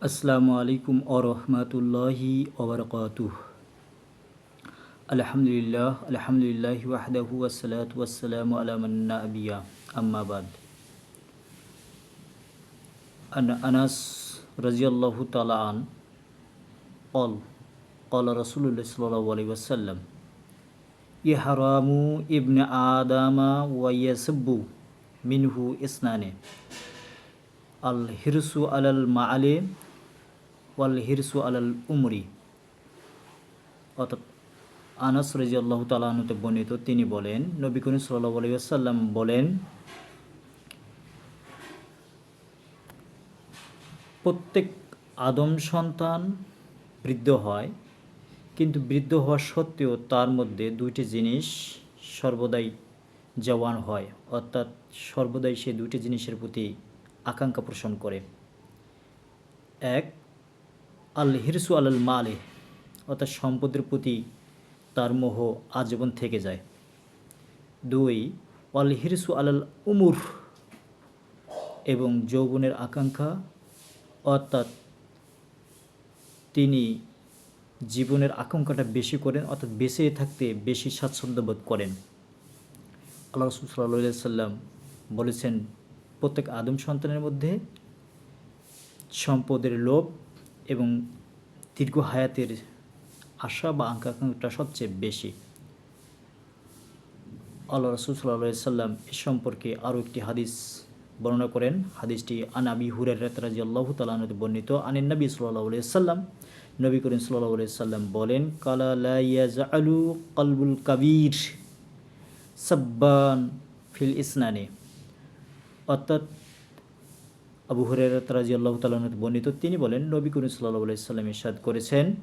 আসসালামু আলাইকুম ও রহমতুল্লাহি ওবরকাতুহ আলহামদুলিল্লাহ আলহামদুলিল্লাহ ওয়াহদাহু আসসালাতু ওয়াসসালামু আলা মান নাবিয়া আম্মা বাদ আন আনাস রাজিয়াল্লাহু তাআলা আন قال قال رسول الله صلى الله عليه وسلم يحرام ابن آدم ويسب منه إسنان الحرص على ওয়াল হিরসু আলাল উমরি। অর্থাৎ আনাস রাজি আল্লাহ তালাহতে বর্ণিত তিনি বলেন, নবী করিম সাল্লাম বলেন, প্রত্যেক আদম সন্তান বৃদ্ধ হয়, কিন্তু বৃদ্ধ হওয়া সত্ত্বেও তার মধ্যে দুইটি জিনিস সর্বদাই জওয়ান হয়, অর্থাৎ সর্বদাই সে দুইটি জিনিসের প্রতি আকাঙ্ক্ষা পোষণ করে। এক আল হিরসু আল মালে, অর্থাৎ সম্পদের প্রতি তার মোহ আজীবন থেকে যায়। দুই আল হিরসু আলাল উমুর, এবং যৌবনের আকাঙ্ক্ষা, অর্থাৎ তিনি জীবনের আকাঙ্ক্ষাটা বেশি করেন, অর্থাৎ বেঁচে থাকতে বেশি স্বাচ্ছন্দ্য বোধ করেন। আল্লাহ রসুল সাল্লাম বলেছেন, প্রত্যেক আদম সন্তানের মধ্যে সম্পদের লোভ এবং দীর্ঘ হায়াতের আশা বা আকাঙ্ক্ষাটা সবচেয়ে বেশি। আল্লাহ রসুল সাল্লাম এ সম্পর্কে আরও একটি হাদিস বর্ণনা করেন। হাদিসটি আনাবি হুরের রাজি আল্লাহ তালানতে বর্ণিত। আনিন নবী সাল্লাহ সাল্লাম, নবী করিম সাল্লাহ সাল্লাম বলেন, কালা আলু কলবুল কাবির সাব্বান ফিল ইসনানে। অর্থাৎ আবু হরের রাজি আল্লাহ তালাহতে বর্ণিত, তিনি বলেন, নবী করিম সাল্লাহ সাল্লাম ইসাদ করেছেন,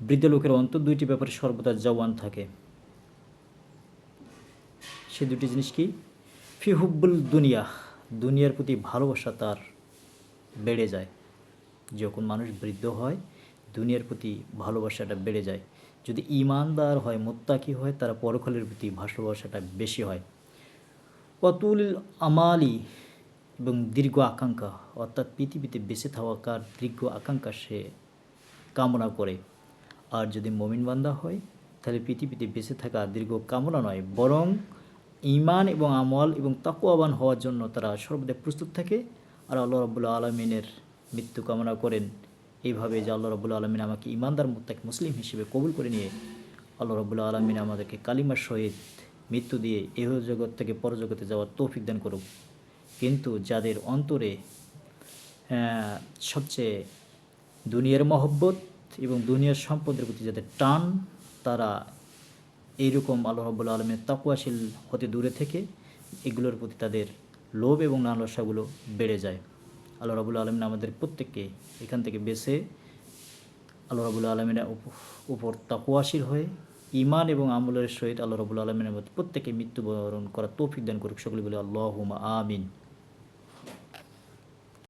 বৃদ্ধ লোকের অন্তর দুইটি ব্যাপারে সর্বদা জওয়ান থাকে। সে দুটি জিনিস কি? ফি হুব্বুল দুনিয়া, দুনিয়ার প্রতি ভালোবাসা তার বেড়ে যায়। যখন মানুষ বৃদ্ধ হয়, দুনিয়ার প্রতি ভালোবাসাটা বেড়ে যায়। যদি ইমানদার হয়, মোত্তাকি হয়, তারা পরকালের প্রতি ভালোবাসাটা বেশি হয়। অতুল আমালি এবং দীর্ঘ আকাঙ্ক্ষা অর্থাৎ পৃথিবীতে বেঁচে থাকার দীর্ঘ আকাঙ্ক্ষা সে কামনা করে আর যদি মমিন বান্দা হয় তাহলে পৃথিবীতে বেঁচে থাকা দীর্ঘ কামনা নয় বরং ইমান এবং আমল এবং তাকুয়াবান হওয়ার জন্য তারা সর্বদা প্রস্তুত থাকে আর আল্লাহ রবুল্লা আলমিনের মৃত্যু কামনা করেন এইভাবে যে আল্লাহ রবুল্লা আলমিন আমাকে ইমানদার মোত্তাক মুসলিম হিসেবে কবুল করে নিয়ে আল্লাহ রবুল্লা আলমিন আমাদেরকে কালিমার সহিত মৃত্যু দিয়ে এহ জগৎ থেকে পরজগতে যাওয়ার তৌফিক দান করুক কিন্তু যাদের অন্তরে সবচেয়ে দুনিয়ার মহব্বত এবং দুনিয়ার সম্পদের প্রতি যাদের টান, তারা এইরকম আল্লাহ রব্বুল আলমের তাকুয়াশীল হতে দূরে থেকে এগুলোর প্রতি তাদের লোভ এবং লালসাগুলো বেড়ে যায়। আল্লাহ রবুল্লা আলমিন আমাদের প্রত্যেককে এখান থেকে বেছে আল্লাহ রবুল্লা আলমিনের উপর তাকুয়াশীল হয়ে ইমান এবং আমলের সহিত আল্লাহ রবুল্লা আলমিনের প্রত্যেকে মৃত্যুবরণ করা তৌফিক দান করুক। সকলে বলে আল্লাহ আমিন।